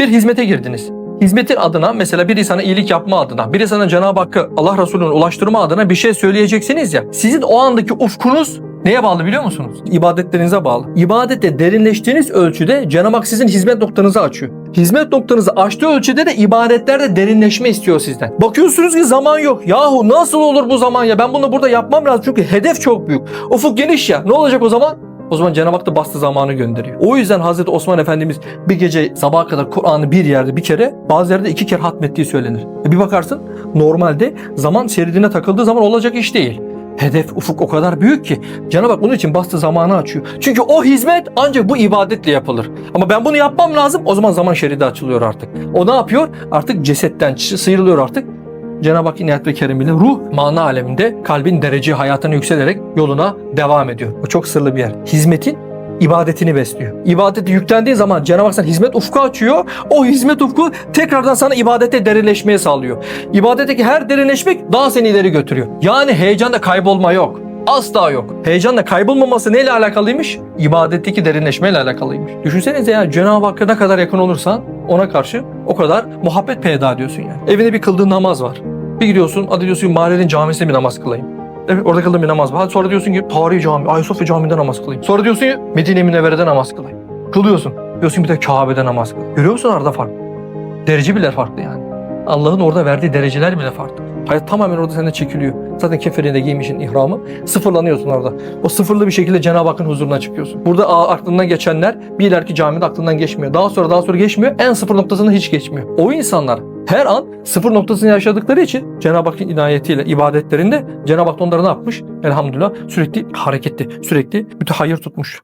Bir hizmete girdiniz. Hizmetin adına mesela biri sana iyilik yapma adına, biri sana Cenab-ı Hakk'ı Allah Resulü'nün ulaştırma adına bir şey söyleyeceksiniz ya. Sizin o andaki ufkunuz neye bağlı biliyor musunuz? İbadetlerinize bağlı. İbadette derinleştiğiniz ölçüde Cenab-ı Hak sizin hizmet noktanızı açıyor. Hizmet noktanızı açtığı ölçüde de ibadetlerde derinleşme istiyor sizden. Bakıyorsunuz ki zaman yok. Yahu nasıl olur bu zaman ya? Ben bunu burada yapmam lazım çünkü hedef çok büyük. Ufuk geniş ya. Ne olacak o zaman? O zaman Cenab-ı Hak da bastı zamanı gönderiyor. O yüzden Hazreti Osman Efendimiz bir gece sabaha kadar Kur'an'ı bir yerde bir kere bazı yerde iki kere hatmettiği söylenir. E bir bakarsın normalde zaman şeridine takıldığı zaman olacak iş değil. Hedef ufuk o kadar büyük ki Cenab-ı Hak bunun için bastı zamanı açıyor. Çünkü o hizmet ancak bu ibadetle yapılır. Ama ben bunu yapmam lazım o zaman zaman şeridi açılıyor artık. O ne yapıyor? Artık cesetten sıyrılıyor artık. Cenab-ı Hak inayet ve keremiyle ruh mana aleminde kalbin derece hayatına yükselerek yoluna devam ediyor. Bu çok sırlı bir yer. Hizmetin ibadetini besliyor. İbadeti yüklendiği zaman Cenab-ı Hak sana hizmet ufku açıyor. O hizmet ufku tekrardan sana ibadete derinleşmeye sağlıyor. İbadetteki her derinleşmek daha seni ileri götürüyor. Yani heyecanda kaybolma yok. Asla yok. Heyecanla kaybolmaması neyle alakalıymış? İbadetteki derinleşmeyle alakalıymış. Düşünsenize ya Cenab-ı Hakk'a ne kadar yakın olursan ona karşı o kadar muhabbet peyda ediyorsun yani. Evinde bir kıldığın namaz var. Bir gidiyorsun, hadi diyorsun ki mahallenin camisinde bir namaz kılayım. Evet orada kıldığım bir namaz var. Sonra diyorsun ki tarihi cami, Ayasofya Camii'nde namaz kılayım. Sonra diyorsun ki Medine-i Münevvere'de namaz kılayım. Kılıyorsun. Diyorsun bir de Kabe'de namaz kılayım. Görüyor musun arada fark? Derece bile farklı yani. Allah'ın orada verdiği dereceler bile farklı. Hayat tamamen orada senden çekiliyor. Zaten keferinde giymişin ihramı. Sıfırlanıyorsun orada. O sıfırlı bir şekilde Cenab-ı Hakk'ın huzuruna çıkıyorsun. Burada aklından geçenler bir ileriki camide aklından geçmiyor. Daha sonra daha sonra geçmiyor. En sıfır noktasında hiç geçmiyor. O insanlar her an sıfır noktasını yaşadıkları için Cenab-ı Hakk'ın inayetiyle ibadetlerinde Cenab-ı Hak onları ne yapmış? Elhamdülillah sürekli hareketli, sürekli mütehayyir tutmuş.